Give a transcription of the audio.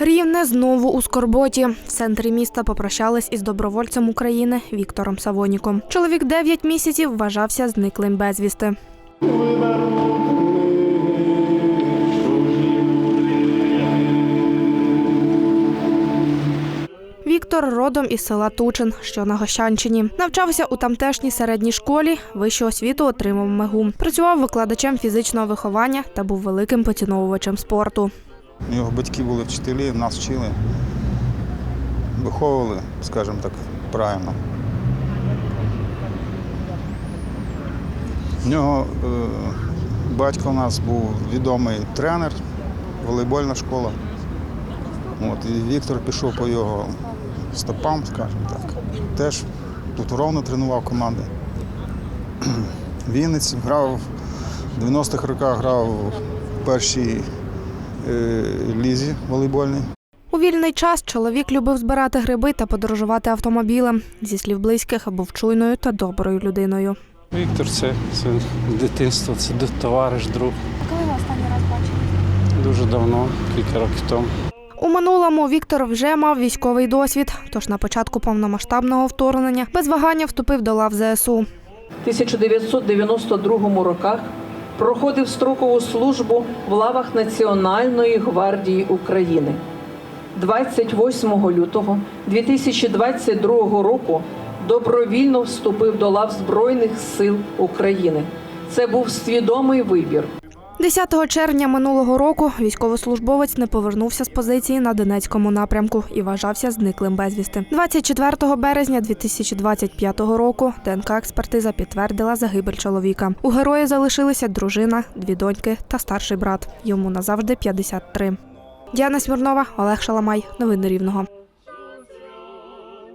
Рівне знову у скорботі. В центрі міста попрощались із добровольцем України Віктором Савоніком. Чоловік 9 місяців вважався зниклим безвісти. Віктор родом із села Тучин, що на Гощанщині. Навчався у тамтешній середній школі, вищу освіту отримав МЕГУ. Працював викладачем фізичного виховання та був великим поціновувачем спорту. Його батьки були вчителі, нас вчили, виховували, скажімо так, правильно. У нього е, батько у нас був відомий тренер, волейбольна школа. От, і Віктор пішов по його стопам, скажімо так. Теж тут ровно тренував команди. В Вінниці грав в 90-х роках грав в першій лізі волейбольній. У вільний час чоловік любив збирати гриби та подорожувати автомобілем. Зі слів близьких, був чуйною та доброю людиною. Віктор це, це дитинство, це товариш, друг. Коли ви останній раз бачили? Дуже давно, кілька років тому. У минулому Віктор вже мав військовий досвід, тож на початку повномасштабного вторгнення без вагання вступив до лав ЗСУ. 1992 роках проходив строкову службу в лавах Національної гвардії України. 28 лютого 2022 року добровільно вступив до лав Збройних сил України. Це був свідомий вибір. 10 червня минулого року військовослужбовець не повернувся з позиції на Донецькому напрямку і вважався зниклим безвісти. 24 березня 2025 року ДНК-експертиза підтвердила загибель чоловіка. У героя залишилися дружина, дві доньки та старший брат. Йому назавжди 53. Діана Смірнова, Олег Шаламай. Новини Рівного.